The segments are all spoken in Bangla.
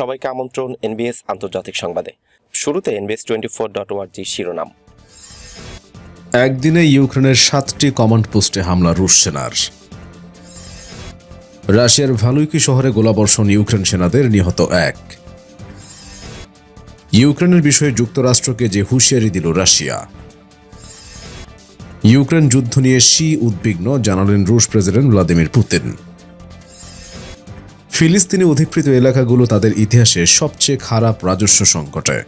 সবাইকে আমন্ত্রণ এনবিএস আন্তর্জাতিক সংবাদে। শুরুতে এনবিএস টোয়েন্টি ফোর ডট ওয়ার্জি শিরোনাম। একদিনে ইউক্রেনের সাতটি কমান্ড পোস্টে হামলা রুশ সেনার। রাশিয়ার ভালুইকি শহরে গোলাবর্ষণ ইউক্রেন সেনাদের নিহত এক। ইউক্রেনের বিষয়ে যুক্তরাষ্ট্রকে যে হুঁশিয়ারি দিল রাশিয়া। ইউক্রেন যুদ্ধ নিয়ে শি উদ্বিগ্ন, জানালেন রুশ প্রেসিডেন্ট ভ্লাদিমির পুতিন। ফিলিস্তিনি অধিকৃত এলাকাগুলো তাদের ইতিহাসে সবচেয়ে খারাপ রাজস্ব সংকটে।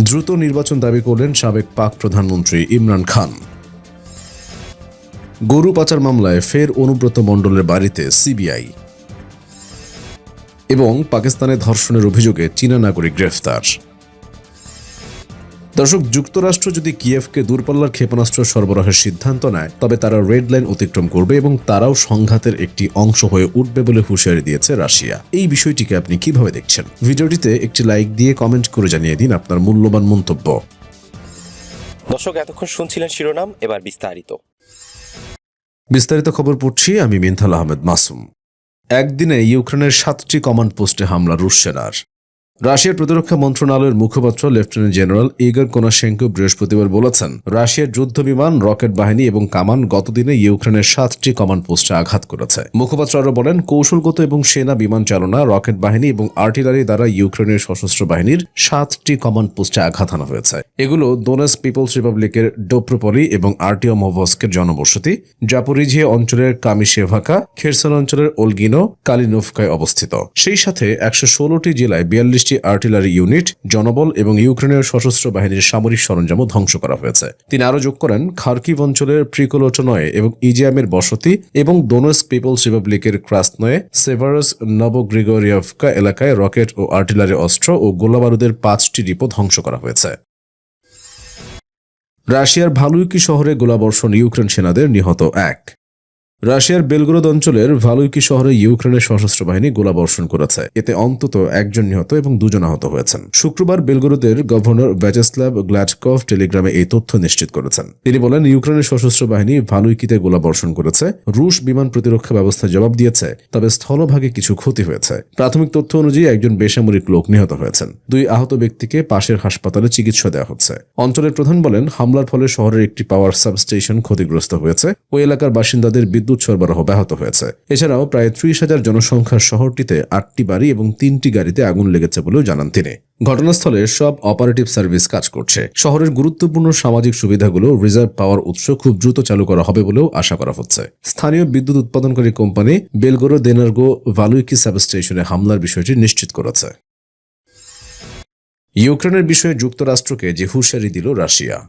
দ্রুত নির্বাচন দাবি করলেন সাবেক পাক প্রধানমন্ত্রী ইমরান খান। গরু পাচার মামলায় ফের অনুব্রত মণ্ডলের বাড়িতে সিবিআই। এবং পাকিস্তানে ধর্ষণের অভিযোগে চীনা নাগরিক গ্রেফতার। দর্শক যুক্তরাষ্ট্র যদি কিয়েভকে দূরপাল্লার ক্ষেপণাস্ত্র সরবরাহের সিদ্ধান্ত নেয় তবে তারা রেড লাইন অতিক্রম করবে এবং তারাও সংঘাতের একটি অংশ হয়ে উঠবে বলে হুঁশিয়ারি দিয়েছে রাশিয়া। এই বিষয়টিকে আপনি কীভাবে দেখছেন? ভিডিওটিতে একটি লাইক দিয়ে কমেন্ট করে জানিয়ে দিন আপনার মূল্যবান মন্তব্য। দর্শক এতক্ষণ শুনছিলেন শিরোনাম এবার বিস্তারিত। বিস্তারিত খবর পড়ছি আমি মিনথাল আহমেদ মাসুম। একদিনে ইউক্রেনের সাতটি কমান্ড পোস্টে হামলা রুশ সেনার। রাশিয়ার প্রতিরক্ষা মন্ত্রণালয়ের মুখপাত্র, লেফটেন্যান্ট জেনারেল ইগর কোনাশেঙ্কো বৃহস্পতিবার বলেছেন, রাশিয়ার যুদ্ধ বিমান রকেট বাহিনী এবং কামান গতদিনে ইউক্রেনের সাতটি কমান্ড পোস্টে আঘাত করেছে। মুখপাত্র আরও বলেন, কৌশলগত এবং সেনা বিমান চালনা, রকেট বাহিনী এবং আর্টিলারি দ্বারা ইউক্রেনের সশস্ত্র বাহিনীর সাতটি কমান্ড পোস্টে আঘাত হানা হয়েছে। এগুলো দোনেস পিপলস রিপাবলিকের ডোপ্রোপলি এবং আর্টিওমোভস্কের জনবসতি, জাপোরিঝিয়া অঞ্চলের কামিশেভাকা, খেরসন অঞ্চলের ওলগিনো কালিনোভকায় অবস্থিত। সেই সাথে একশো ষোলোটি জেলায় বিয়াল্লিশটি আর্টিলারি ইউনিট, জনবল এবং ইউক্রেনের সশস্ত্র বাহিনীর সামরিক সরঞ্জামও ধ্বংস করা হয়েছে। তিনি আরও যোগ করেন, খার্কিভ অঞ্চলের প্রিকোলোটনয়ে এবং ইজিয়ামের বসতি এবং দোনস্ক পিপলস রিপাবলিকের ক্রাসনয়ে, সেভারাস নবগ্রিগোরিয়ভকা এলাকায় রকেট ও আর্টিলারি অস্ত্র ও গোলাবারুদের পাঁচটি ডিপো ধ্বংস করা হয়েছে। রাশিয়ার ভালুইকি শহরে গোলাবর্ষণ ইউক্রেন সেনাদের নিহত এক। রাশিয়ার বেলগ্রোদ অঞ্চলের ভালুইকি শহরে ইউক্রেনের সশস্ত্র বাহিনী গোলাবর্ষণ করেছে। এতে অন্তত একজন নিহত এবং দুজন আহত হয়েছেন। শুক্রবার বেলগ্রোদের গভর্নর ভ্যাচেস্লাভ গ্ল্যাডকভ টেলিগ্রামে এই তথ্য নিশ্চিত করেছেন। তিনি বলেন, ইউক্রেনের সশস্ত্র বাহিনী ভালুইকিতে গোলাবর্ষণ করেছে, রুশ বিমান প্রতিরক্ষা ব্যবস্থা জবাব দিয়েছে, তবে স্থলভাগে কিছু ক্ষতি হয়েছে। প্রাথমিক তথ্য অনুযায়ী একজন বেসামরিক লোক নিহত হয়েছেন। দুই আহত ব্যক্তিকে পাশের হাসপাতালে চিকিৎসা দেওয়া হচ্ছে। অঞ্চলের প্রধান বলেন, হামলার ফলে শহরের একটি পাওয়ার সাবস্টেশন ক্ষতিগ্রস্ত হয়েছে। ওই এলাকার বাসিন্দাদের বিদ্যুৎ সরবরাহ ব্যাহত হয়েছে। এছাড়াও প্রায় ত্রিশ হাজার জনসংখ্যার শহরটিতে আটটি বাড়ি এবং তিনটি গাড়িতে আগুন লেগেছে বলেও জানান তিনি। ঘটনাস্থলে সব অপারেটিভ সার্ভিস কাজ করছে। শহরের গুরুত্বপূর্ণ সামাজিক সুবিধাগুলো রিজার্ভ পাওয়ার উৎস খুব দ্রুত চালু করা হবে বলেও আশা করা হচ্ছে। স্থানীয় বিদ্যুৎ উৎপাদনকারী কোম্পানি বেলগোরো দেনার্গো ভালুইকি সাবস্টেশনে হামলার বিষয়টি নিশ্চিত করেছে। ইউক্রেনের বিষয়ে যুক্তরাষ্ট্রকে যে হুঁশিয়ারি দিল রাশিয়া।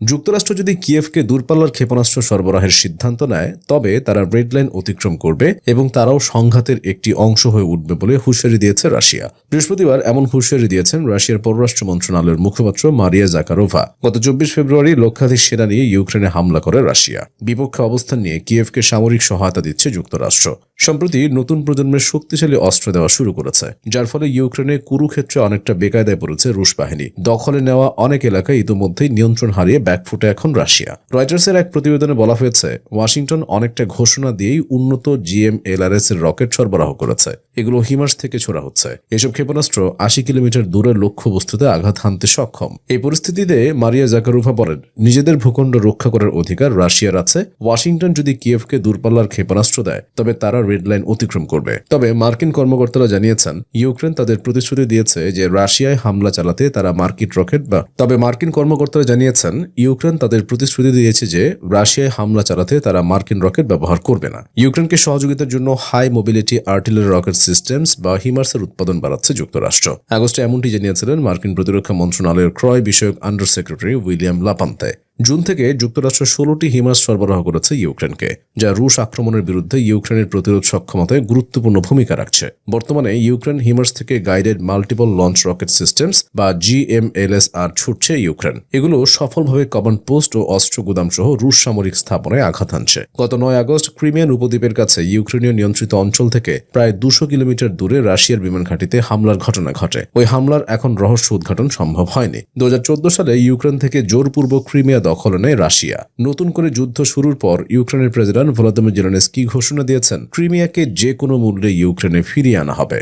যুক্তরাষ্ট্র যদি কিয়েভকে দূরপাল্লার ক্ষেপণাস্ত্র সরবরাহের সিদ্ধান্ত নেয়, তবে তারা রেড লাইন অতিক্রম করবে এবং তারাও সংঘাতের একটি অংশ হয়ে উঠবে বলে হুঁশিয়ারি দিয়েছে রাশিয়া। বৃহস্পতিবার এমন হুঁশিয়ারি দিয়েছেন রাশিয়ার পররাষ্ট্র মন্ত্রণালয়ের মুখপাত্র মারিয়া জাকারোভা। গত চব্বিশ ফেব্রুয়ারি লক্ষাধিক সেনা নিয়ে ইউক্রেনে হামলা করে রাশিয়া। বিপক্ষে অবস্থান নিয়ে কিয়েভকে সামরিক সহায়তা দিচ্ছে যুক্তরাষ্ট্র। সম্প্রতি নতুন প্রজন্মের শক্তিশালী অস্ত্র দেওয়া শুরু করেছে, যার ফলে ইউক্রেনে কুরুক্ষেত্রে অনেকটা বেকায়দায় পড়েছে রুশ বাহিনী। দখলে নেওয়া অনেক এলাকায় ইতিমধ্যেই নিয়ন্ত্রণ হারিয়ে ব্যাকফুটে এখন রাশিয়া। রয়টার্সের এক প্রতিবেদনে বলা হয়েছে, ওয়াশিংটন অনেকটা ঘোষণা দিয়েই উন্নত জিএমএলআরএস এর রকেট সরবরাহ করেছে। এগুলো হিমার্স থেকে ছোড়া হচ্ছে। এসব ক্ষেপণাস্ত্র আশি কিলোমিটার দূরের লক্ষ্য বস্তুতে আঘাত হানতে সক্ষম। এই পরিস্থিতিতে মারিয়া জাকারুভা বলেন, নিজেদের ভূখণ্ড রক্ষা করার অধিকার রাশিয়ার আছে। ওয়াশিংটন যদি কিয়েভকে দূরপাল্লার ক্ষেপণাস্ত্র দেয়, তবে তারা রেড লাইন অতিক্রম করবে। তবে মার্কিন কর্মকর্তারা জানিয়েছেন, ইউক্রেন তাদের প্রতিশ্রুতি দিয়েছে যে রাশিয়ায় হামলা চালাতে তারা মার্কিন রকেট বা তবে মার্কিন কর্মকর্তারা জানিয়েছেন, ইউক্রেন তাদের প্রতিশ্রুতি দিয়েছে যে রাশিয়ায় হামলা চালাতে তারা মার্কিন রকেট ব্যবহার করবে না। ইউক্রেনকে সহযোগিতার জন্য high mobility artillery rocket systems বা হিমার্সের উৎপাদন বাড়াচ্ছে যুক্তরাষ্ট্র। আগস্টে এমনটি জানিয়েছিলেন মার্কিন প্রতিরক্ষা মন্ত্রণালয়ের ক্রয় বিষয়ক under secretary William LaPlante June থেকে যুক্তরাষ্ট্র ষোলোটি হিমাস সরবরাহ করেছে ইউক্রেনকে, যা রুশ আক্রমণের বিরুদ্ধে ইউক্রেনের প্রতিরোধ সক্ষমতায় গুরুত্বপূর্ণ ভূমিকা রাখছে। বর্তমানে ইউক্রেন হিমার্স থেকে guided multiple launch rocket systems বা জিএমএলএস আর ছুটছে ইউক্রেন। এগুলো সফলভাবে কমান্ড পোস্ট ও অস্ত্র গুদাম সহ রুশ সামরিক স্থাপনায় আঘাত হানছে। গত নয় আগস্ট ক্রিমিয়ান উপদ্বীপের কাছে ইউক্রেনীয় নিয়ন্ত্রিত অঞ্চল থেকে প্রায় দুশো কিলোমিটার দূরে রাশিয়ার বিমান ঘাঁটিতে হামলার ঘটনা ঘটে। ওই হামলার এখন রহস্য উদ্ঘাটন সম্ভব হয়নি। দু হাজার চোদ্দ সালে ইউক্রেন থেকে জোরপূর্বক ক্রিমিয়া দখল নেয় রাশিয়া। নতুন করে যুদ্ধ শুরুর পর ইউক্রেনের প্রেসিডেন্ট ভ্লাদিমির জেলেনস্কি ঘোষণা দিয়েছেন, ক্রিমিয়াকে যে কোনো মূল্যে ইউক্রেনে ফিরিয়ে আনা হবে।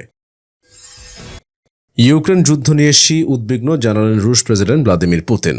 ইউক্রেন যুদ্ধ নিয়ে সি উদ্বিগ্ন জানালেন রুশ president Vladimir Putin.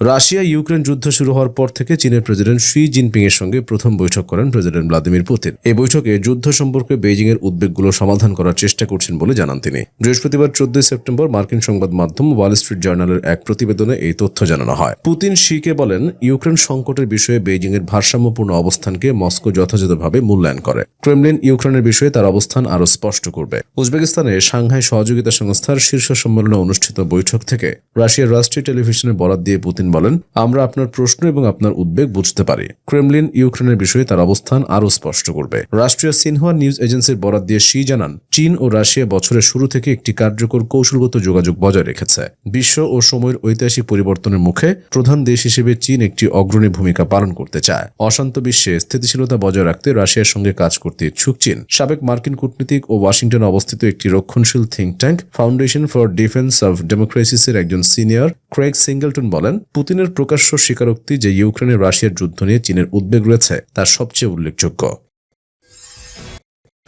Russia Ukraine যুদ্ধ শুরু হওয়ার পর থেকে চীনের প্রেসিডেন্ট শি জিনপিং এর সঙ্গে প্রথম বৈঠক করেন প্রেসিডেন্ট ভ্লাদিমির পুতিন। এই বৈঠকে যুদ্ধ সম্পর্কে বেইজিং এর উদ্বেগগুলো সমাধান করার চেষ্টা করছেন বলে জানান তিনি। বৃহস্পতিবার চোদ্দই সেপ্টেম্বর মার্কিন সংবাদ মাধ্যম ওয়াল স্ট্রিট জার্নালের এক প্রতিবেদনে এই তথ্য জানানো হয়। পুতিন শিকে বলেন, ইউক্রেন সংকটের বিষয়ে বেইজিং এর ভারসাম্যপূর্ণ অবস্থানকে মস্কো যথাযথভাবে মূল্যায়ন করে। ক্রেমলিন ইউক্রেনের বিষয়ে তার অবস্থান আরও স্পষ্ট করবে। উজবেকিস্তানে সাংহাই সহযোগিতা সংস্থার শীর্ষ সম্মেলনে অনুষ্ঠিত বৈঠক থেকে রাশিয়ার রাষ্ট্রীয় টেলিভিশনে বরাত দিয়ে পুতিন বলেন, আমরা আপনার প্রশ্ন এবং আপনার উদ্বেগ বুঝতে পারি। ক্রেমলিন, ইউক্রেনের বিষয়ে তার অবস্থান আরও স্পষ্ট করবে। রাষ্ট্রীয় সিনহুয়া নিউজ এজেন্সির বরাত দিয়ে শি জানান, চীন ও রাশিয়া বছরের শুরু থেকে একটি কার্যকর কৌশলগত যোগাযোগ বজায় রেখেছে। বিশ্ব ও সময়ের ঐতিহাসিক পরিবর্তনের মুখে প্রধান দেশ হিসেবে চীন একটি অগ্রণী ভূমিকা পালন করতে চায়। অশান্ত বিশ্বে স্থিতিশীলতা বজায় রাখতে রাশিয়ার সঙ্গে কাজ করতে ইচ্ছুক চীন। সাবেক মার্কিন কূটনীতিক ও ওয়াশিংটনে অবস্থিত একটি রক্ষণশীল think tank foundation for defence of ডেমোক্রেসিসের একজন সিনিয়র ক্রেগ সিঙ্গেলটন বলেন পুতিনের প্রকাশ্য স্বীকারোক্তি যে ইউক্রেনে রাশিয়ার যুদ্ধ নিয়ে চীনের উদ্বেগ রয়েছে তার সবচেয়ে উল্লেখযোগ্য।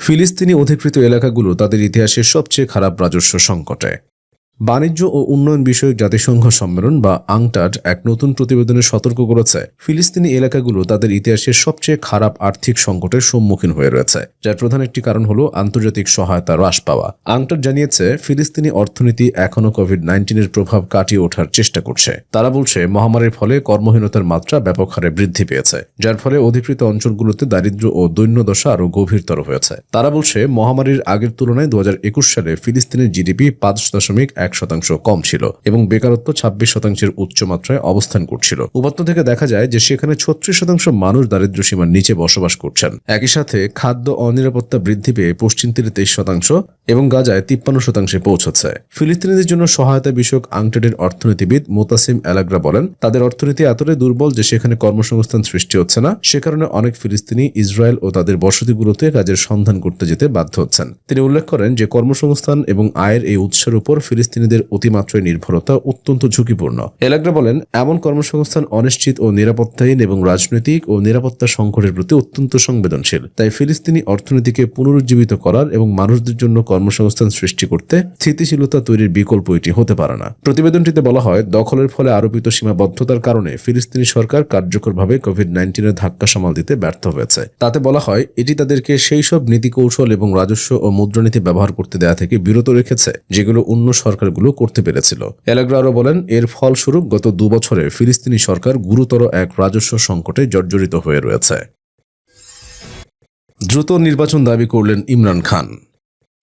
ফিলিস্তিনি অধিকৃত এলাকাগুলো তাদের ইতিহাসের সবচেয়ে খারাপ রাজস্ব সংকটে। বাণিজ্য ও উন্নয়ন বিষয়ক জাতিসংঘ সম্মেলন বা আংটাড এক নতুন প্রতিবেদনে সতর্ক করেছে, ফিলিস্তিনি এলাকাগুলো তাদের ইতিহাসের সবচেয়ে খারাপ আর্থিক সংকটের সম্মুখীন হয়ে রয়েছে, যার প্রধান একটি কারণ হলো আন্তর্জাতিক সহায়তা হ্রাস পাওয়া। আংটাড জানিয়েছে, ফিলিস্তিনি অর্থনীতি এখনও কোভিড নাইন্টিনের প্রভাব কাটিয়ে ওঠার চেষ্টা করছে। তারা বলছে, মহামারীর ফলে কর্মহীনতার মাত্রা ব্যাপক হারে বৃদ্ধি পেয়েছে, যার ফলে অধিকৃত অঞ্চলগুলোতে দারিদ্র্য ও দৈন্যদশা আরও গভীরতর হয়েছে। তারা বলছে, মহামারীর আগের তুলনায় দু হাজার একুশ সালে ফিলিস্তিনের জিডিপি পাঁচ দশমিক এক শতাংশ কম ছিল এবং বেকারত্ব ছাব্বিশ শতাংশের উচ্চ মাত্রায় অবস্থান করছিল। উপাত্ত থেকে দেখা যায় যে সেখানে ছত্রিশ শতাংশ মানুষ দারিদ্র সীমার নিচে বসবাস করছেন। একই সাথে খাদ্য অনিরাপত্তা বৃদ্ধি পেয়ে পশ্চিম তীরে তেইশ শতাংশ এবং গাজায় তিপ্পান্ন শতাংশে পৌঁছেছে ফিলিস্তিনিদের জন্য সহায়তা বিষয়ক আংটেডের অর্থনীতিবিদ মোতাসিম অ্যালাগ্রা বলেন, তাদের অর্থনীতি এতটাই দুর্বল যে সেখানে কর্মসংস্থান সৃষ্টি হচ্ছে না। সে কারণে অনেক ফিলিস্তিনি, ইসরায়েল ও তাদের বসতিগুলোতে কাজের সন্ধান করতে যেতে বাধ্য হচ্ছেন। তিনি উল্লেখ করেন যে কর্মসংস্থান এবং আয়ের এই উৎসের উপর ফিলিস্তিনিদের অতিমাত্রায় নির্ভরতা অত্যন্ত ঝুঁকিপূর্ণ। এলাগ্রা বলেন, এমন কর্মসংস্থান অনিশ্চিত ও নিরাপত্তাহীন এবং রাজনৈতিক ও নিরাপত্তা সংকটের প্রতি অত্যন্ত সংবেদনশীল। তাই ফিলিস্তিনি অর্থনীতিকে পুনরুজ্জীবিত করার এবং মানুষদের জন্য কর্মসংস্থান সৃষ্টি করতে স্থিতিশীলতা তৈরির বিকল্প এটি হতে পারে না। প্রতিবেদনটিতে বলা হয়, দখলের ফলে আরোপিত সীমাবদ্ধতার কারণে ফিলিস্তিনি সরকার কার্যকরভাবে কোভিড নাইন্টিনের ধাক্কা সামাল দিতে ব্যর্থ হয়েছে। তাতে বলা হয়, এটি তাদেরকে সেই সব নীতি কৌশল এবং রাজস্ব ও মুদ্রানীতি ব্যবহার করতে দেয়া থেকে বিরত রেখেছে, যেগুলো অন্য সরকারগুলো করতে পেরেছিল। এলাগ্রা আরও বলেন, এর ফলস্বরূপ গত দুবছরে ফিলিস্তিনি সরকার গুরুতর এক রাজস্ব সংকটে জর্জরিত হয়ে রয়েছে। দ্রুত নির্বাচন দাবি করলেন ইমরান খান।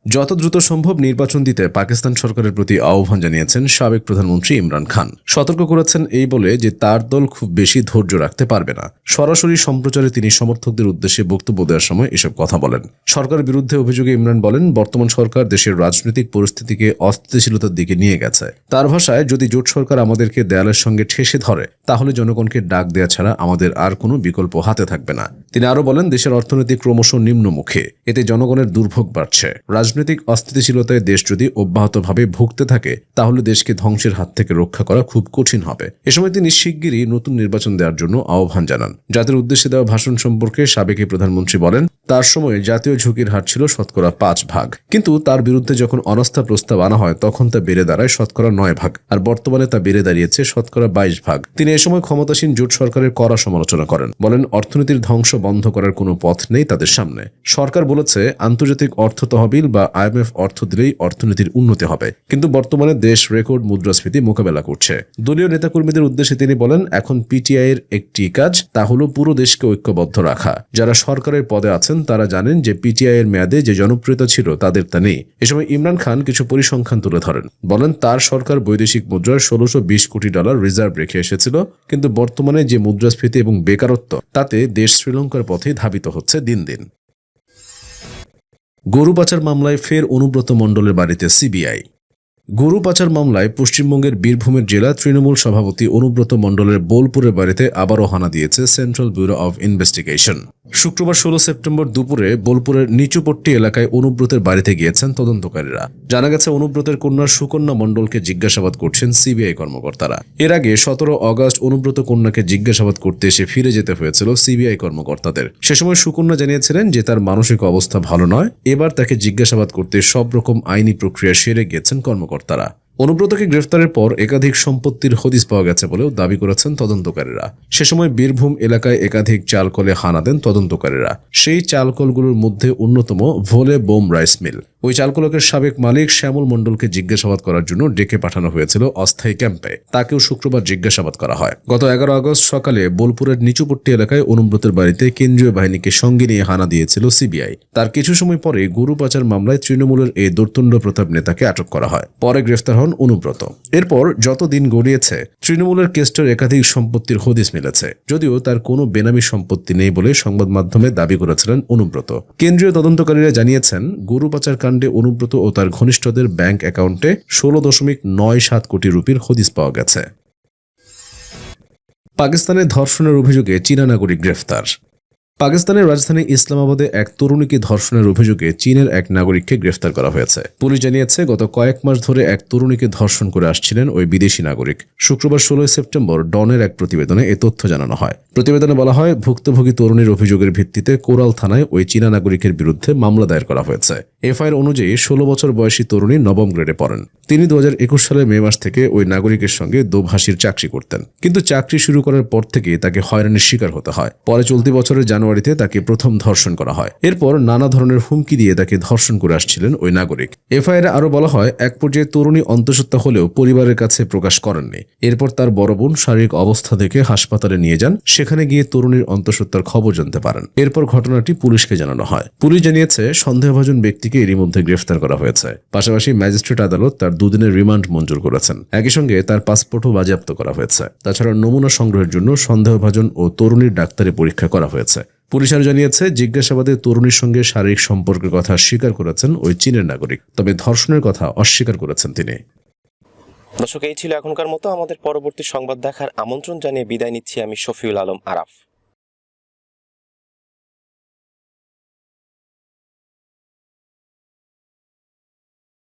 যত দ্রুত সম্ভব নির্বাচন দিতে পাকিস্তান সরকারের প্রতি আহ্বান জানিয়েছেন সাবেক প্রধানমন্ত্রী ইমরান খান। সতর্ক করেছেন এই বলে যে তার দল খুব বেশি ধৈর্য রাখতে পারবে না। সরাসরি সম্প্রচারে তিনি সমর্থকদের উদ্দেশ্যে বক্তব্য দেওয়ার সময় এসব কথা বলেন। সরকারের বিরুদ্ধে অভিযোগে ইমরান বলেন, বর্তমান সরকার দেশের রাজনৈতিক পরিস্থিতিকে অস্থিতিশীলতার দিকে নিয়ে গেছে। তার ভাষায়, যদি জোট সরকার আমাদেরকে দেয়ালের সঙ্গে ঠেসে ধরে, তাহলে জনগণকে ডাক দেওয়া ছাড়া আমাদের আর কোনো বিকল্প হাতে থাকবে না। তিনি আরও বলেন, দেশের অর্থনীতি ক্রমশ নিম্নমুখে। এতে জনগণের দুর্ভোগ বাড়ছে। রাজনৈতিক অস্থিতিশীলতায় দেশ যদি অব্যাহতভাবে ভুগতে থাকে, তাহলে দেশকে ধ্বংসের হাত থেকে রক্ষা করা খুব কঠিন হবে। এ সময় তিনি শিগগিরই নতুন নির্বাচন দেওয়ার জন্য আহ্বান জানান। জাতির উদ্দেশ্যে দেওয়া ভাষণ সম্পর্কে সাবেক প্রধানমন্ত্রী বলেন, তার সময় জাতীয় ঝুঁকির হার ছিল শতকরা পাঁচ ভাগ। কিন্তু তার বিরুদ্ধে যখন অনাস্থা প্রস্তাব আনা হয়, তখন তা বেড়ে দাঁড়ায় শতকরা নয় ভাগ, আর বর্তমানে তা বেড়ে দাঁড়িয়েছে শতকরা বাইশ ভাগ। তিনি এ সময় ক্ষমতাসীন জোট সরকারের কড়া সমালোচনা করেন। বলেন, অর্থনীতির ধ্বংস বন্ধ করার কোনো পথ নেই তাদের সামনে। সরকার বলেছে, আন্তর্জাতিক অর্থ তহবিল বা আইএমএফ অর্থ দিলেই অর্থনীতির উন্নতি হবে। কিন্তু বর্তমানে দেশ রেকর্ড মুদ্রাস্ফীতি মোকাবেলা করছে। দলীয় নেতাকর্মীদের উদ্দেশ্যে তিনি বলেন, এখন পিটিআই এর একটি কাজ, তা হলো পুরো দেশকে ঐক্যবদ্ধ রাখা। যারা সরকারের পদে আছেন, তারা জানেন যে পিটিআই এর মেয়াদে যে জনপ্রিয়তা ছিল, তাদের তা নেই। এ সময় ইমরান খান কিছু পরিসংখ্যান তুলে ধরেন। বলেন, তার সরকার বৈদেশিক মুদ্রার ষোলোশো বিশ কোটি ডলার রিজার্ভ রেখে এসেছিল, কিন্তু বর্তমানে যে মুদ্রাস্ফীতি এবং বেকারত্ব, তাতে দেশ শ্রীলঙ্কার পথে ধাবিত হচ্ছে দিন দিন। গরু পাচার মামলায় ফের অনুব্রত মণ্ডলের বাড়িতে সিবিআই। গরু পাচার মামলায় পশ্চিমবঙ্গের বীরভূমের জেলা তৃণমূল সভাপতি অনুব্রত মণ্ডলের বোলপুরের বাড়িতে আবারও হানা দিয়েছে সেন্ট্রাল ব্যুরো অব ইনভেস্টিগেশন। শুক্রবার ষোলো সেপ্টেম্বর দুপুরে বোলপুরের নিচুপট্টি এলাকায় অনুব্রতের বাড়িতে গিয়েছেন তদন্তকারীরা। জানা গেছে, অনুব্রতের কন্যা সুকন্যা মণ্ডলকে জিজ্ঞাসাবাদ করছেন সিবিআই কর্মকর্তারা। এর আগে সতেরো অগস্ট অনুব্রত কন্যাকে জিজ্ঞাসাবাদ করতে এসে ফিরে যেতে হয়েছিল সিবিআই কর্মকর্তাদের। সে সময় সুকন্যা জানিয়েছিলেন যে তার মানসিক অবস্থা ভালো নয়। এবার তাকে জিজ্ঞাসাবাদ করতে সব রকম আইনি প্রক্রিয়া সেরে গিয়েছেন কর্মকর্তারা। অনুব্রতকে গ্রেফতারের পর একাধিক সম্পত্তির হদিস পাওয়া গেছে বলেও দাবি করেছেন তদন্তকারীরা। সে সময় বীরভূম এলাকায় একাধিক চালকলে হানা দেন তদন্তকারীরা। সেই চালকলগুলোর মধ্যে অন্যতম ভোলে বোম রাইস মিল। ওই চালকলকের সাবেক মালিক শ্যামল মণ্ডলকে জিজ্ঞাসাবাদ করার জন্য ডেকে পাঠানো হয়েছিল অস্থায়ী ক্যাম্পে। তাকেও শুক্রবার জিজ্ঞাসাবাদ করা হয়। গত এগারো আগস্ট সকালে বোলপুরের নিচুপট্টি এলাকায় অনুব্রতের বাড়িতে কেন্দ্রীয় বাহিনীকে সঙ্গে নিয়ে হানা দিয়েছিল সিবিআই। তার কিছু সময় পরে গরু পাচার মামলায় তৃণমূলের এই দর্তুণ্ড প্রতাপ নেতাকে আটক করা হয়। পরে গ্রেফতার হন অনুব্রত। এরপর যত দিন গড়িয়েছে, তৃণমূলের কেস্টের একাধিক সম্পত্তির হদিস মিলেছে। যদিও তার কোনো বেনামি সম্পত্তি নেই বলে সংবাদ মাধ্যমে দাবি করেছিলেন অনুব্রত। কেন্দ্রীয় তদন্তকারীরা জানিয়েছেন, গরু পাচার কাণ্ডে অনুব্রত ও তার ঘনিষ্ঠদের ব্যাংক অ্যাকাউন্টে ষোলো দশমিক নয় সাত কোটি রুপির হদিস পাওয়া গেছে। পাকিস্তানে ধর্ষণের অভিযোগে চীনা নাগরিক গ্রেফতার। পাকিস্তানের রাজধানী ইসলামাবাদে এক তরুণীকে ধর্ষণের অভিযোগে চীনের এক নাগরিককে গ্রেফতার করা হয়েছে। পুলিশ জানিয়েছে, গত কয়েক মাস ধরে এক তরুণীকে ধর্ষণ করে আসছিলেন ওই বিদেশি নাগরিক। শুক্রবার ষোলোই সেপ্টেম্বর ডনের এক প্রতিবেদনে এ তথ্য জানানো হয়। প্রতিবেদনে বলা হয়, ভুক্তভোগী তরুণীর অভিযোগের ভিত্তিতে কোরাল থানায় ওই চীনা নাগরিকের বিরুদ্ধে মামলা দায়ের করা হয়েছে। এফআইআর অনুযায়ী ষোলো বছর বয়সী তরুণী নবম গ্রেডে পড়েন। তিনি দু হাজার একুশ সালের মে মাস থেকে ওই নাগরিকের সঙ্গে দোভাষীর চাকরি করতেন। কিন্তু চাকরি শুরু করার পর থেকে তাকে হয়রানির শিকার হতে হয়। পরে চলতি বছরের জানুয়ারিতে তাকে প্রথম ধর্ষণ করা হয়। এরপর নানা ধরনের হুমকি দিয়ে তাকে ধর্ষণ করে আসছিলেন ওই নাগরিক। এফআইআর আরও বলা হয়, এক পর্যায়ে তরুণী অন্তঃসত্ত্বা হলেও পরিবারের কাছে প্রকাশ করেননি। এরপর তার বড় বোন শারীরিক অবস্থা দেখে হাসপাতালে নিয়ে যান, সেখানে গিয়ে তরুণীর অন্তঃসত্ত্বার খবর জানতে পারেন। এরপর ঘটনাটি পুলিশকে জানানো হয়। পুলিশ জানিয়েছে, সন্দেহভাজন ব্যক্তিকে এরই মধ্যে গ্রেফতার করা হয়েছে। পাশাপাশি ম্যাজিস্ট্রেট আদালত তার দুদিনের রিমান্ড মঞ্জুর করেছেন। একই সঙ্গে তার পাসপোর্টও বাজেয়াপ্ত করা হয়েছে। তাছাড়া নমুনা সংগ্রহের জন্য সন্দেহভাজন ও তরুণীর ডাক্তারি পরীক্ষা করা হয়েছে। পুলিশ আরও জানিয়েছে, জিজ্ঞাসাবাদে তরুণীর সঙ্গে শারীরিক সম্পর্কের কথা স্বীকার করেছেন ওই চীনের নাগরিক, তবে ধর্ষণের কথা অস্বীকার করেছেন তিনি। দর্শক, এই ছিল এখনকার মতো। আমাদের পরবর্তী সংবাদ দেখার আমন্ত্রণ জানিয়ে বিদায় নিচ্ছি আমি শফিউল আলম আরাফ।